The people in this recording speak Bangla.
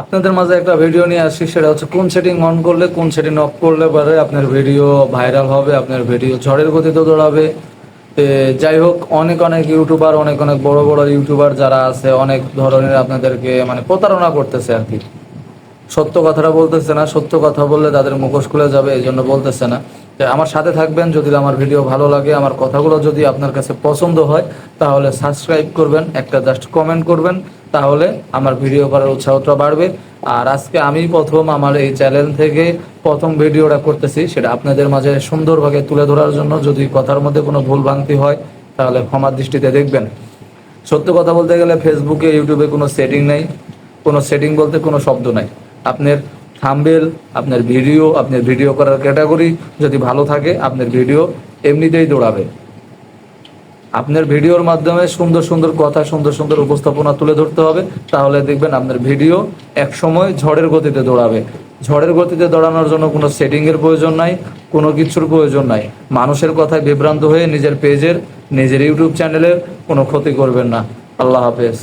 আপনাদের মাঝে একটা ভিডিও নিয়ে আসছি, সেটা হচ্ছে কোন সেটিং অন করলে, কোন সেটিং অফ করলে পরে আপনার ভিডিও ভাইরাল হবে, আপনার ভিডিও ঝড়ের গতিতে দৌড়াবে। যাই হোক, অনেক অনেক ইউটিউবার অনেক অনেক বড় বড় ইউটিউবার যারা আছে, অনেক ধরনের আপনাদেরকে মানে প্রতারণা করতেছে আর কি। সত্য কথাটা বলতেছে না, সত্য কথা বললে তাদের মুখোশ খুলে যাবে, এই জন্য বলতেছে না। আমার সাথে থাকবেন, যদি আমার ভিডিও ভালো লাগে, আমার কথাগুলো যদি আপনার কাছে পছন্দ হয়, তাহলে সাবস্ক্রাইব করবেন, একটা জাস্ট কমেন্ট করবেন। তাহলে আমার ভিডিও করার উৎসাহটা বাড়বে। আর আজকে আমি প্রথম আমার এই চ্যানেল থেকে প্রথম ভিডিওটা করতেছি, সেটা আপনাদের মাঝে সুন্দরভাবে তুলে ধরার জন্য। যদি কথার মধ্যে কোনো ভুল ভ্রান্তি হয়, তাহলে ক্ষমার দৃষ্টিতে দেখবেন। সত্য কথা বলতে গেলে ফেসবুকে ইউটিউবে কোনো সেটিং নেই। কোনো সেটিং বলতে কোনো শব্দ নাই। আপনার থাম্বেল আপনার ভিডিও আপনার ভিডিও করার ক্যাটাগরি যদি ভালো থাকে, আপনার ভিডিও এমনিতেই দৌড়াবে। আপনার ভিডিওর মাধ্যমে সুন্দর সুন্দর কথা, সুন্দর সুন্দর উপস্থাপনা তুলে ধরতে হবে। তাহলে দেখবেন আপনার ভিডিও এক সময় ঝড়ের গতিতে দৌড়াবে। ঝড়ের গতিতে দৌড়ানোর জন্য কোনো সেটিংয়ের প্রয়োজন নাই, কোনো কিছুর প্রয়োজন নাই। মানুষের কথায় বিভ্রান্ত হয়ে নিজের পেজের, নিজের ইউটিউব চ্যানেলের কোনো ক্ষতি করবেন না। আল্লাহ হাফেজ।